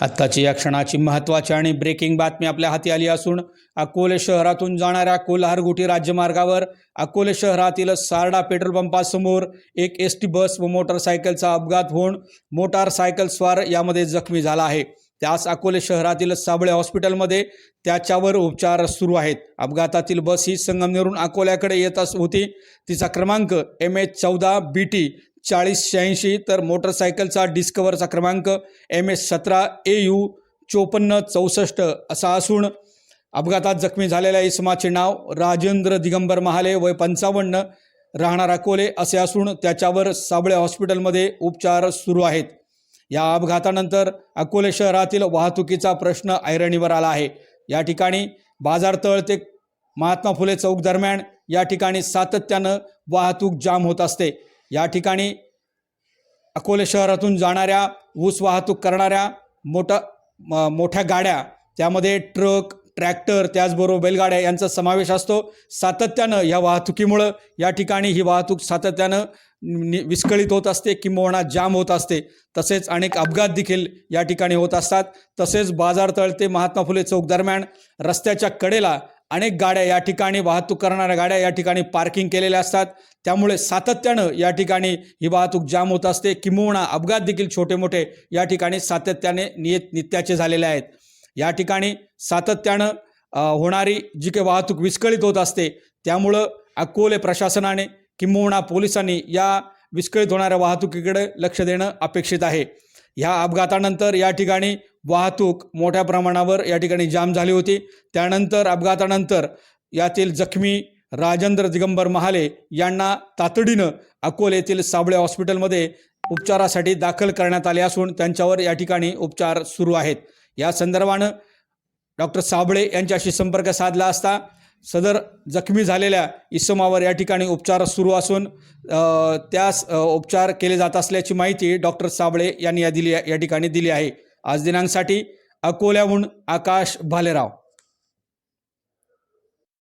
आत्ताची या क्षणाची महत्त्वाची आणि ब्रेकिंग बातमी आपल्या हाती आली असून अकोले शहरातून जाणाऱ्या कोल्हारगुटी राज्यमार्गावर अकोले शहरातील सारडा पेट्रोल पंपासमोर एक एस टी बस व मोटरसायकलचा अपघात होऊन मोटारसायकल स्वार यामध्ये जखमी झाला आहे. त्यास अकोले शहरातील साबळे हॉस्पिटलमध्ये त्याच्यावर उपचार सुरू आहेत. अपघातातील बस ही संगमनेरून अकोल्याकडे येत अस होती. तिचा क्रमांक एम एच चौदा बी टी चाळीस शहाऐंशी तर मोटरसायकलचा डिस्कवरचा क्रमांक एम एस सतरा ए यू चोपन्न चौसष्ट असा असून अपघातात जखमी झालेल्या इसमाचे नाव राजेंद्र दिगंबर महाले वय पंचावन्न राहणार अकोले असे असून त्याच्यावर साबळे हॉस्पिटलमध्ये उपचार सुरू आहेत. या अपघातानंतर अकोले शहरातील वाहतुकीचा प्रश्न ऐरणीवर आला आहे. या ठिकाणी बाजारतळ ते महात्मा फुले चौक दरम्यान या ठिकाणी सातत्यानं वाहतूक जाम होत असते. या ठिकाणी अकोले शहरातून जाणाऱ्या ऊस वाहतूक करणाऱ्या मोठा म- मोठ्या गाड्या त्यामध्ये ट्रक ट्रॅक्टर त्याचबरोबर बैलगाड्या यांचा समावेश असतो. सातत्यानं या वाहतुकीमुळं या ठिकाणी ही वाहतूक सातत्यानं नि- विस्कळीत होत असते किंबहुना जाम होत असते. तसेच अनेक अपघात देखील या ठिकाणी होत असतात. तसेच बाजारतळ ते महात्मा फुले चौक दरम्यान रस्त्याच्या कडेला अनेक गाड्या या ठिकाणी वाहतूक करणाऱ्या गाड्या या ठिकाणी पार्किंग केलेल्या असतात. त्यामुळे सातत्यानं या ठिकाणी ही वाहतूक जाम होत असते. किंबहुना अपघात देखील छोटे मोठे या ठिकाणी सातत्याने नियत नित्याचे झालेले आहेत. या ठिकाणी सातत्यानं होणारी जी काही वाहतूक विस्कळीत होत असते त्यामुळं अकोले प्रशासनाने किंबहुना पोलिसांनी या विस्कळीत होणाऱ्या वाहतुकीकडे लक्ष देणं अपेक्षित आहे. ह्या अपघातानंतर या ठिकाणी वाहतूक मोठ्या प्रमाणावर या ठिकाणी जाम झाली होती. त्यानंतर अपघातानंतर यातील जखमी राजेंद्र दिगंबर महाले यांना तातडीनं अकोले येथील साबळे हॉस्पिटलमध्ये उपचारासाठी दाखल करण्यात आले असून त्यांच्यावर या ठिकाणी उपचार सुरू आहेत. या संदर्भानं डॉक्टर साबळे यांच्याशी संपर्क साधला असता सदर जखमी झालेल्या इसमावर या ठिकाणी उपचार सुरू असून त्यास उपचार केले जात असल्याची माहिती डॉक्टर साबळे यांनी या दिली या ठिकाणी दिली आहे. आज दिनांकसाठी अकोल्याहून आकाश भालेराव.